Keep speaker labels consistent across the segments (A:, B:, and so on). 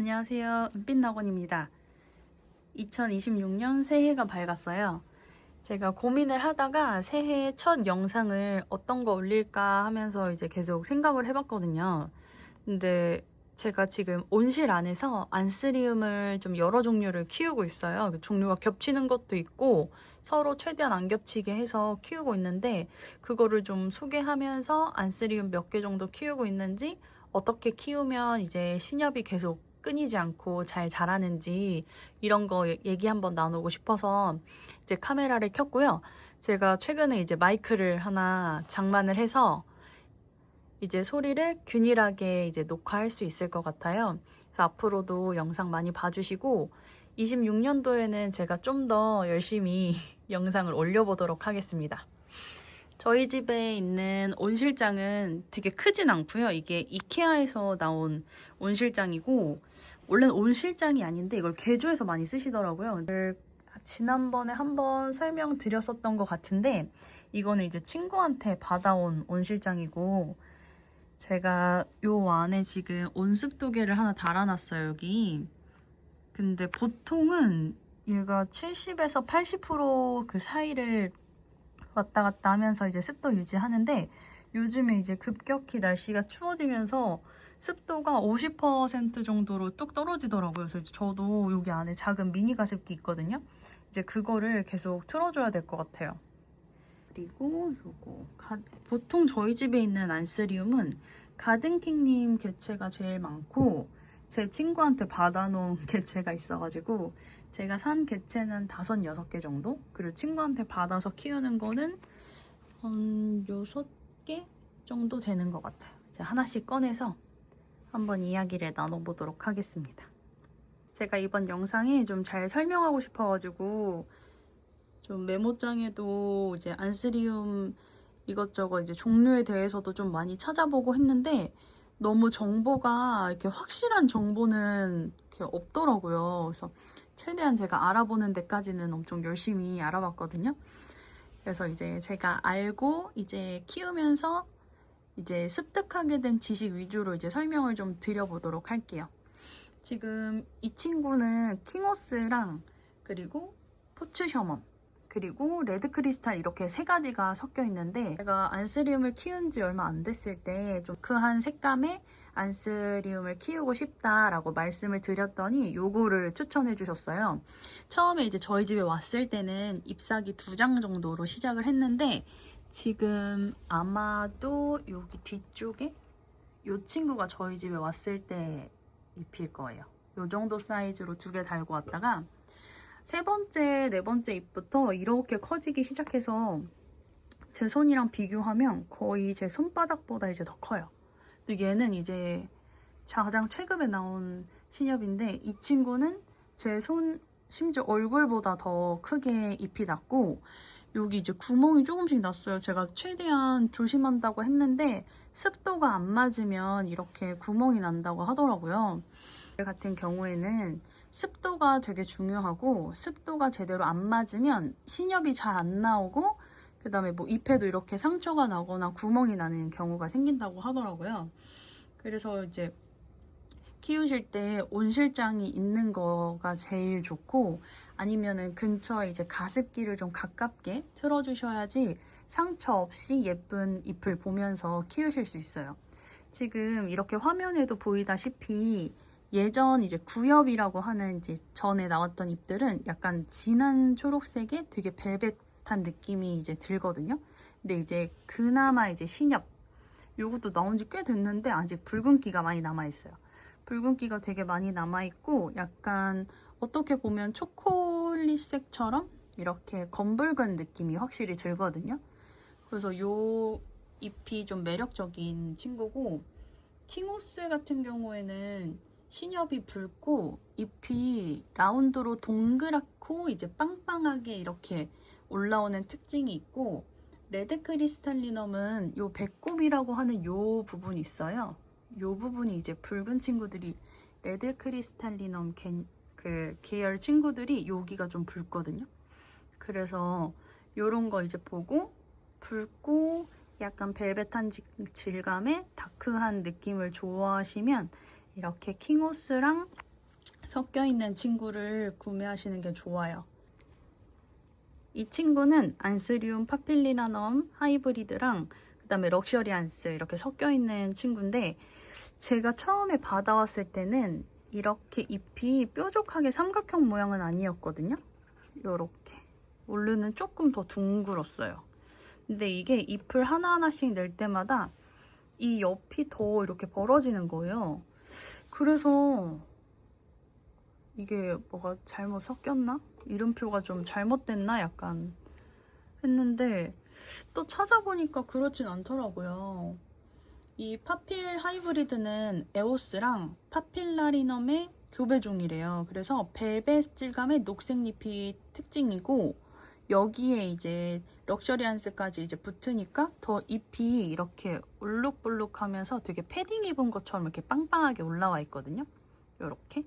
A: 안녕하세요. 은빛낙원입니다. 2026년 새해가 밝았어요. 제가 고민을 하다가 새해 첫 영상을 어떤 거 올릴까 하면서 이제 계속 생각을 해봤거든요. 근데 제가 지금 온실 안에서 안스리움을 좀 여러 종류를 키우고 있어요. 그 종류가 겹치는 것도 있고 서로 최대한 안 겹치게 해서 키우고 있는데 그거를 좀 소개하면서 안스리움 몇 개 정도 키우고 있는지 어떻게 키우면 이제 신엽이 계속 끊이지 않고 잘 자라는지 이런 거 얘기 한번 나누고 싶어서 이제 카메라를 켰고요. 제가 최근에 이제 마이크를 하나 장만을 해서 이제 소리를 균일하게 이제 녹화할 수 있을 것 같아요. 그래서 앞으로도 영상 많이 봐주시고 26년도에는 제가 좀 더 열심히 영상을 올려보도록 하겠습니다. 저희 집에 있는 온실장은 되게 크진 않고요. 이게 이케아에서 나온 온실장이고 원래는 온실장이 아닌데 이걸 개조해서 많이 쓰시더라고요. 지난번에 한번 설명드렸었던 것 같은데 이거는 이제 친구한테 받아온 온실장이고 제가 요 안에 지금 온습도계를 하나 달아놨어요 여기 근데 보통은 얘가 70에서 80%그 사이를 왔다 갔다 하면서 이제 습도 유지하는데 요즘에 이제 급격히 날씨가 추워지면서 습도가 50% 정도로 뚝 떨어지더라고요. 그래서 저도 여기 안에 작은 미니 가습기 있거든요. 이제 그거를 계속 틀어줘야 될 것 같아요. 그리고 요거 가- 보통 저희 집에 있는 안스리움은 가든킹님 개체가 제일 많고 제 친구한테 받아놓은 개체가 있어가지고 제가 산 개체는 다섯 여섯 개 정도 그리고 친구한테 받아서 키우는 거는 한 여섯 개 정도 되는 것 같아요. 하나씩 꺼내서 한번 이야기를 나눠보도록 하겠습니다. 제가 이번 영상에 좀 잘 설명하고 싶어가지고 좀 메모장에도 이제 안스리움 이것저것 이제 종류에 대해서도 좀 많이 찾아보고 했는데 너무 정보가 이렇게 확실한 정보는 이렇게 없더라고요. 그래서 최대한 제가 알아보는 데까지는 엄청 열심히 알아봤거든요. 그래서 이제 제가 알고 이제 키우면서 이제 습득하게 된 지식 위주로 이제 설명을 좀 드려보도록 할게요. 지금 이 친구는 킹오스랑 그리고 포츠셔먼 그리고 레드 크리스탈 이렇게 세 가지가 섞여 있는데 제가 안스리움을 키운 지 얼마 안 됐을 때 좀 그한 색감의 안스리움을 키우고 싶다라고 말씀을 드렸더니 요거를 추천해 주셨어요. 처음에 이제 저희 집에 왔을 때는 잎사귀 두 장 정도로 시작을 했는데 지금 아마도 여기 뒤쪽에 요 친구가 저희 집에 왔을 때 잎일 거예요. 요 정도 사이즈로 두 개 달고 왔다가 세 번째, 네 번째 잎부터 이렇게 커지기 시작해서 제 손이랑 비교하면 거의 제 손바닥보다 이제 더 커요. 근데 얘는 이제 가장 최근에 나온 신엽인데 이 친구는 제 손, 심지어 얼굴보다 더 크게 잎이 났고 여기 이제 구멍이 조금씩 났어요. 제가 최대한 조심한다고 했는데 습도가 안 맞으면 이렇게 구멍이 난다고 하더라고요. 같은 경우에는 습도가 되게 중요하고 습도가 제대로 안 맞으면 신엽이 잘 안 나오고 그 다음에 뭐 잎에도 이렇게 상처가 나거나 구멍이 나는 경우가 생긴다고 하더라고요. 그래서 이제 키우실 때 온실장이 있는 거가 제일 좋고 아니면은 근처에 이제 가습기를 좀 가깝게 틀어주셔야지 상처 없이 예쁜 잎을 보면서 키우실 수 있어요. 지금 이렇게 화면에도 보이다시피 예전 이제 구엽이라고 하는 이제 전에 나왔던 잎들은 약간 진한 초록색의 되게 벨벳한 느낌이 이제 들거든요. 근데 이제 그나마 이제 신엽 요것도 나온 지 꽤 됐는데 아직 붉은기가 많이 남아 있어요. 붉은기가 되게 많이 남아 있고 약간 어떻게 보면 초콜릿색처럼 이렇게 검붉은 느낌이 확실히 들거든요. 그래서 요 잎이 좀 매력적인 친구고 킹오스 같은 경우에는 신엽이 붉고 잎이 라운드로 동그랗고 이제 빵빵하게 이렇게 올라오는 특징이 있고 레드 크리스탈리넘은 요 배꼽이라고 하는 요 부분이 있어요. 요 부분이 이제 붉은 친구들이 레드 크리스탈리넘 개, 그 계열 친구들이 여기가 좀 붉거든요. 그래서 요런 거 이제 보고 붉고 약간 벨벳한 지- 질감의 다크한 느낌을 좋아하시면 이렇게 킹오스랑 섞여 있는 친구를 구매하시는 게 좋아요. 이 친구는 안스리움 파필리나넘 하이브리드랑 그다음에 럭셔리 안스 이렇게 섞여 있는 친구인데 제가 처음에 받아왔을 때는 이렇게 잎이 뾰족하게 삼각형 모양은 아니었거든요. 요렇게 원래는 조금 더 둥글었어요. 근데 이게 잎을 하나하나씩 낼 때마다 이 옆이 더 이렇게 벌어지는 거예요. 그래서 이게 뭐가 잘못 섞였나? 이름표가 좀 잘못됐나? 약간 했는데 또 찾아보니까 그렇진 않더라고요. 이 파필 하이브리드는 에오스랑 파필라리넘의 교배종이래요. 그래서 벨벳 질감의 녹색 잎이 특징이고 여기에 이제 럭셔리안스까지 이제 붙으니까 더 잎이 이렇게 울룩불룩하면서 되게 패딩 입은 것처럼 이렇게 빵빵하게 올라와 있거든요. 이렇게.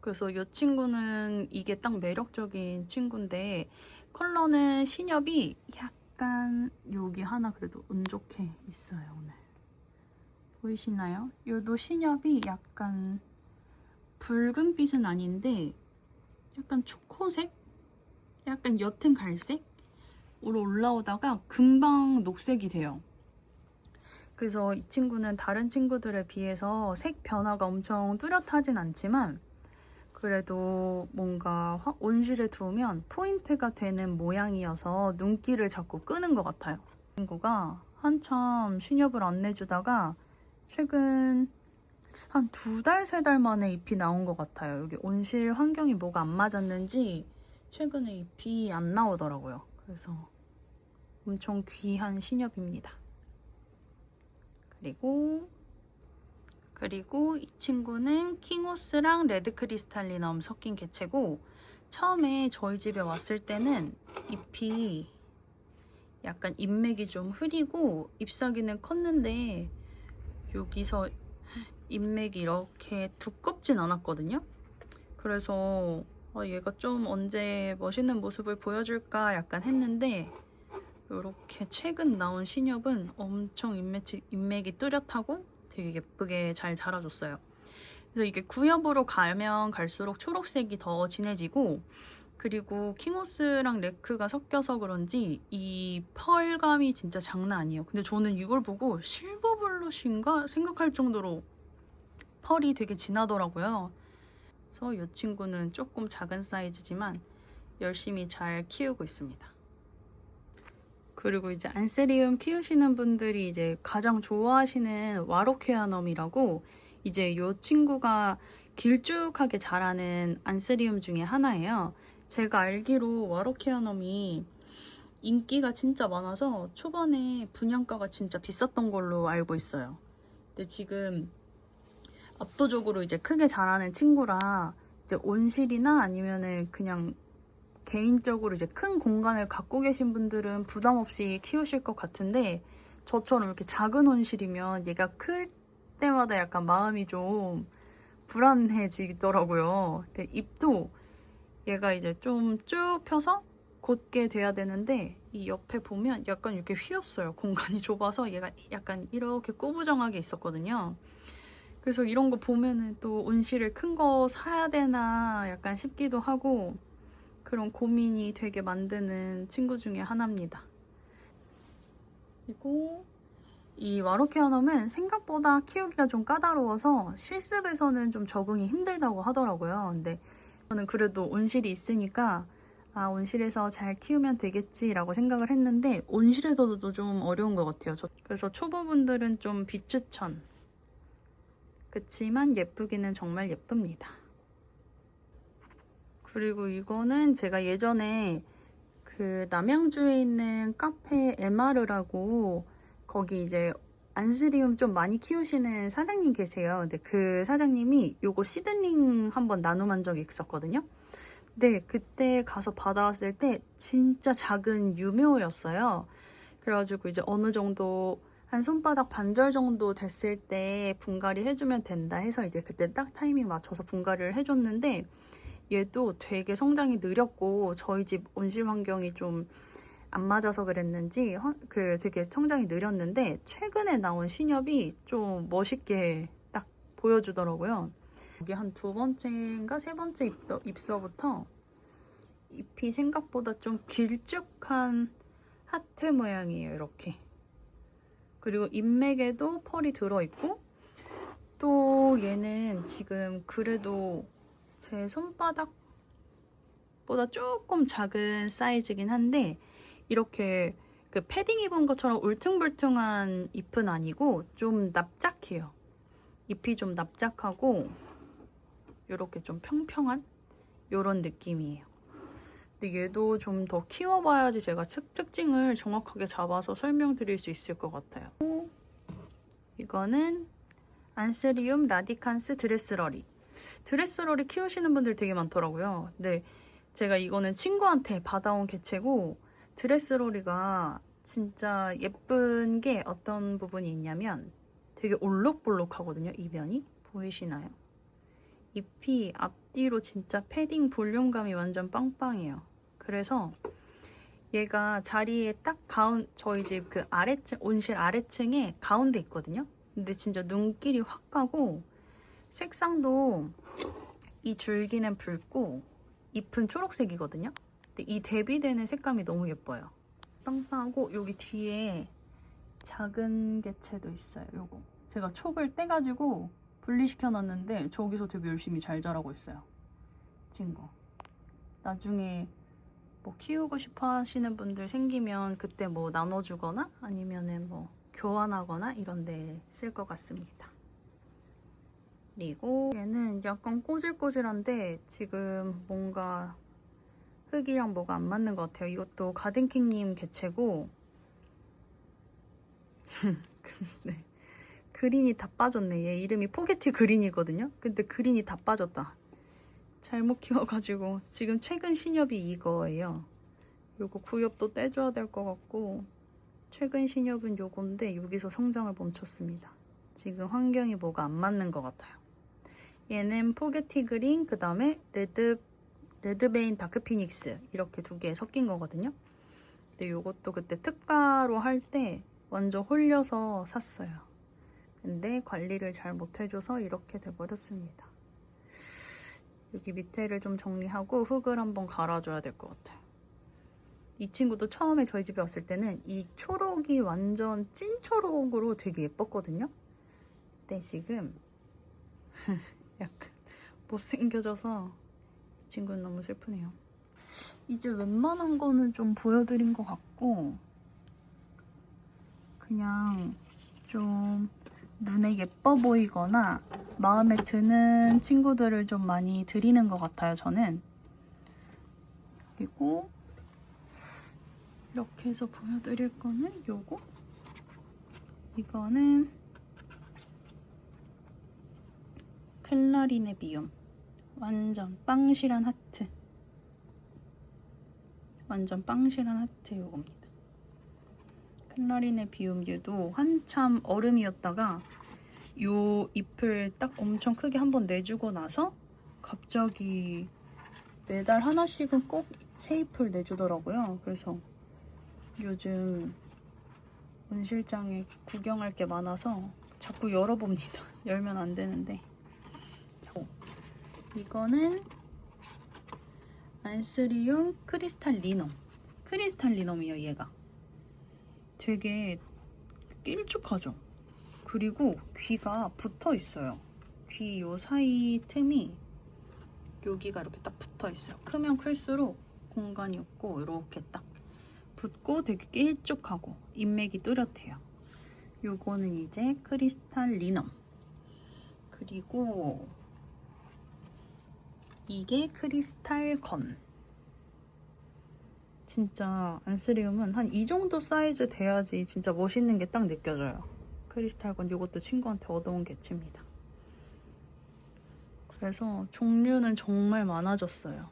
A: 그래서 이 친구는 이게 딱 매력적인 친구인데 컬러는 신엽이 약간 여기 하나 그래도 운 좋게 있어요 오늘. 보이시나요? 요도 신엽이 약간 붉은빛은 아닌데 약간 초코색? 약간 옅은 갈색으로 올라오다가 금방 녹색이 돼요. 그래서 이 친구는 다른 친구들에 비해서 색 변화가 엄청 뚜렷하진 않지만 그래도 뭔가 화- 온실에 두면 포인트가 되는 모양이어서 눈길을 자꾸 끄는 것 같아요. 이 친구가 한참 신엽을 안 내주다가 최근 한 두 달, 세 달 만에 잎이 나온 것 같아요. 여기 온실 환경이 뭐가 안 맞았는지 최근에 잎이 안 나오더라고요. 그래서 엄청 귀한 신엽입니다. 그리고 그리고 이 친구는 킹호스랑 레드 크리스탈리넘 섞인 개체고 처음에 저희 집에 왔을 때는 잎이 약간 잎맥이 좀 흐리고 잎사귀는 컸는데 여기서 잎맥이 이렇게 두껍진 않았거든요. 그래서 어, 얘가 좀 언제 멋있는 모습을 보여줄까 약간 했는데 이렇게 최근 나온 신엽은 엄청 잎맥이, 잎맥이 뚜렷하고 되게 예쁘게 잘 자라줬어요. 그래서 이게 구엽으로 가면 갈수록 초록색이 더 진해지고 그리고 킹호스랑 레크가 섞여서 그런지 이 펄감이 진짜 장난 아니에요. 근데 저는 이걸 보고 실버 블러쉬인가 생각할 정도로 펄이 되게 진하더라고요. 그래서 이 친구는 조금 작은 사이즈지만 열심히 잘 키우고 있습니다. 그리고 이제 안세리움 키우시는 분들이 이제 가장 좋아하시는 와로케아넘이라고 이제 이 친구가 길쭉하게 자라는 안세리움 중에 하나예요. 제가 알기로 와로케아넘이 인기가 진짜 많아서 초반에 분양가가 진짜 비쌌던 걸로 알고 있어요. 근데 지금 압도적으로 이제 크게 자라는 친구라 이제 온실이나 아니면은 그냥 개인적으로 이제 큰 공간을 갖고 계신 분들은 부담 없이 키우실 것 같은데 저처럼 이렇게 작은 온실이면 얘가 클 때마다 약간 마음이 좀 불안해지더라고요. 잎도 얘가 이제 좀 쭉 펴서 곧게 돼야 되는데 이 옆에 보면 약간 이렇게 휘었어요. 공간이 좁아서 얘가 약간 이렇게 꾸부정하게 있었거든요. 그래서 이런 거 보면은 또 온실을 큰 거 사야 되나 약간 싶기도 하고 그런 고민이 되게 만드는 친구 중에 하나입니다. 그리고 이 와로케아넘은 생각보다 키우기가 좀 까다로워서 실습에서는 좀 적응이 힘들다고 하더라고요. 근데 저는 그래도 온실이 있으니까 아 온실에서 잘 키우면 되겠지라고 생각을 했는데 온실에서도 좀 어려운 것 같아요. 저- 그래서 초보분들은 좀 비추천. 그치만 예쁘기는 정말 예쁩니다. 그리고 이거는 제가 예전에 그 남양주에 있는 카페 에마르라고 거기 이제 안스리움 좀 많이 키우시는 사장님 계세요. 근데 그 사장님이 요거 시드링 한번 나눔한 적이 있었거든요. 근데 그때 가서 받아왔을 때 진짜 작은 유묘였어요. 그래가지고 이제 어느 정도 한 손바닥 반절 정도 됐을 때 분갈이 해주면 된다 해서 이제 그때 딱 타이밍 맞춰서 분갈이를 해줬는데 얘도 되게 성장이 느렸고 저희 집 온실 환경이 좀 안 맞아서 그랬는지 화- 그 되게 성장이 느렸는데 최근에 나온 신엽이 좀 멋있게 딱 보여주더라고요. 여기 한 두 번째인가 세 번째 입더, 입서부터 잎이 생각보다 좀 길쭉한 하트 모양이에요. 이렇게. 그리고 잎맥에도 펄이 들어있고 또 얘는 지금 그래도 제 손바닥보다 조금 작은 사이즈긴 한데 이렇게 그 패딩 입은 것처럼 울퉁불퉁한 잎은 아니고 좀 납작해요. 잎이 좀 납작하고 이렇게 좀 평평한 이런 느낌이에요. 근데 얘도 좀 더 키워봐야지 제가 특, 특징을 정확하게 잡아서 설명드릴 수 있을 것 같아요. 이거는 안세리움 라디칸스 드레스러리. 드레스러리 키우시는 분들 되게 많더라고요. 근데 제가 이거는 친구한테 받아온 개체고 드레스러리가 진짜 예쁜 게 어떤 부분이 있냐면 되게 올록볼록하거든요. 이변이 보이시나요? 잎이 앞뒤로 진짜 패딩 볼륨감이 완전 빵빵해요. 그래서 얘가 자리에 딱 가운 저희 집 그 아래층 온실 아래층에 가운데 있거든요. 근데 진짜 눈길이 확 가고 색상도 이 줄기는 붉고 잎은 초록색이거든요. 근데 이 대비되는 색감이 너무 예뻐요. 빵빵하고 여기 뒤에 작은 개체도 있어요. 요거 제가 촉을 떼가지고 분리시켜 놨는데 저기서 되게 열심히 잘 자라고 있어요. 찐 거. 나중에 뭐 키우고 싶어 하시는 분들 생기면 그때 뭐 나눠주거나 아니면은 뭐 교환하거나 이런 데 쓸 것 같습니다. 그리고 얘는 약간 꼬질꼬질한데 지금 뭔가 흙이랑 뭐가 안 맞는 것 같아요. 이것도 가든킹님 개체고 근데 그린이 다 빠졌네. 얘 이름이 포게티 그린이거든요. 근데 그린이 다 빠졌다. 잘못 키워가지고 지금 최근 신협이 이거예요. 요거 구엽도 떼줘야 될 것 같고 최근 신협은 요건데 여기서 성장을 멈췄습니다. 지금 환경이 뭐가 안 맞는 것 같아요. 얘는 포게티 그린 그 다음에 레드 레드베인 다크 피닉스 이렇게 두 개 섞인 거거든요. 근데 요것도 그때 특가로 할 때 완전 홀려서 샀어요. 근데 관리를 잘 못해줘서 이렇게 돼버렸습니다. 여기 밑에를 좀 정리하고 흙을 한번 갈아줘야 될 것 같아요. 이 친구도 처음에 저희 집에 왔을 때는 이 초록이 완전 찐 초록으로 되게 예뻤거든요. 근데 지금 약간 못생겨져서 이 친구는 너무 슬프네요. 이제 웬만한 거는 좀 보여드린 것 같고 그냥 좀 눈에 예뻐 보이거나 마음에 드는 친구들을 좀 많이 드리는 것 같아요, 저는. 그리고 이렇게 해서 보여드릴 거는 요거? 이거는 클라리네 비움. 완전 빵실한 하트. 완전 빵실한 하트 요겁니다. 클라리네 비움 얘도 한참 얼음이었다가 요 잎을 딱 엄청 크게 한번 내주고 나서 갑자기 매달 하나씩은 꼭 새 잎을 내주더라고요. 그래서 요즘 온실장에 구경할 게 많아서 자꾸 열어봅니다. 열면 안 되는데. 어, 이거는 안스리움 크리스탈 리넘. 크리스탈 리넘이에요, 얘가. 되게 길쭉하죠? 그리고 귀가 붙어 있어요. 귀 요 사이 틈이 여기가 이렇게 딱 붙어 있어요. 크면 클수록 공간이 없고 이렇게 딱 붙고 되게 길쭉하고 인맥이 뚜렷해요. 요거는 이제 크리스탈 리넘. 그리고 이게 크리스탈 건. 진짜 안스리움은 한 이 정도 사이즈 돼야지 진짜 멋있는 게 딱 느껴져요. 크리스탈건 이것도 친구한테 얻어온 개체입니다. 그래서 종류는 정말 많아졌어요.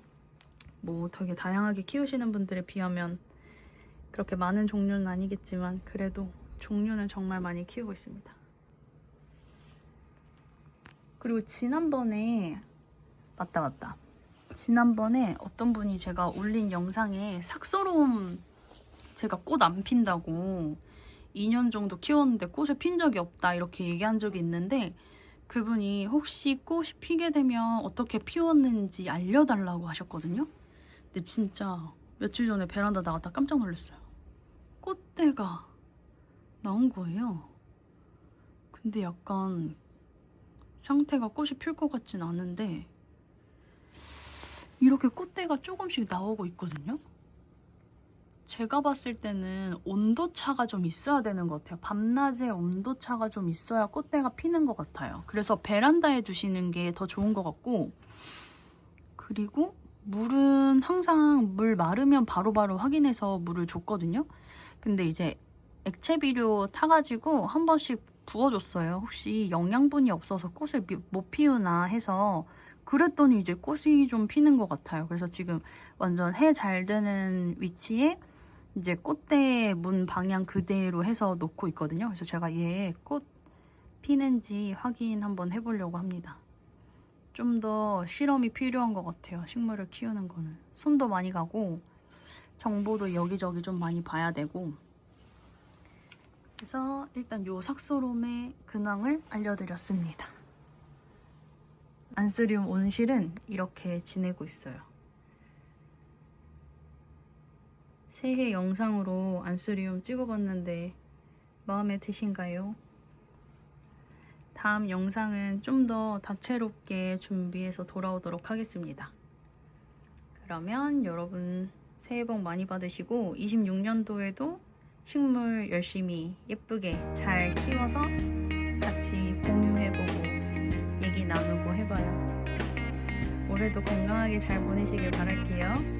A: 뭐 되게 다양하게 키우시는 분들에 비하면 그렇게 많은 종류는 아니겠지만 그래도 종류는 정말 많이 키우고 있습니다. 그리고 지난번에 맞다 맞다. 지난번에 어떤 분이 제가 올린 영상에 삭소롬 제가 꽃 안 핀다고 2년 정도 키웠는데 꽃을 핀 적이 없다 이렇게 얘기한 적이 있는데 그분이 혹시 꽃이 피게 되면 어떻게 피웠는지 알려달라고 하셨거든요. 근데 진짜 며칠 전에 베란다 나갔다 깜짝 놀랐어요. 꽃대가 나온 거예요. 근데 약간 상태가 꽃이 필 것 같진 않은데 이렇게 꽃대가 조금씩 나오고 있거든요. 제가 봤을 때는 온도차가 좀 있어야 되는 것 같아요. 밤낮에 온도차가 좀 있어야 꽃대가 피는 것 같아요. 그래서 베란다에 두시는 게 더 좋은 것 같고 그리고 물은 항상 물 마르면 바로바로 확인해서 물을 줬거든요. 근데 이제 액체 비료 타가지고 한 번씩 부어줬어요. 혹시 영양분이 없어서 꽃을 미- 못 피우나 해서 그랬더니 이제 꽃이 좀 피는 것 같아요. 그래서 지금 완전 해잘 드는 위치에 이제 꽃대 문 방향 그대로 해서 놓고 있거든요. 그래서 제가 얘 꽃 피는지 확인 한번 해보려고 합니다. 좀 더 실험이 필요한 것 같아요. 식물을 키우는 거는. 손도 많이 가고 정보도 여기저기 좀 많이 봐야 되고 그래서 일단 요 삭소롬의 근황을 알려드렸습니다. 안스리움 온실은 이렇게 지내고 있어요. 새해 영상으로 안스리움 찍어봤는데 마음에 드신가요? 다음 영상은 좀 더 다채롭게 준비해서 돌아오도록 하겠습니다. 그러면 여러분 새해 복 많이 받으시고 26년도에도 식물 열심히 예쁘게 잘 키워서 같이 공유 올해도 건강하게 잘 보내시길 바랄게요.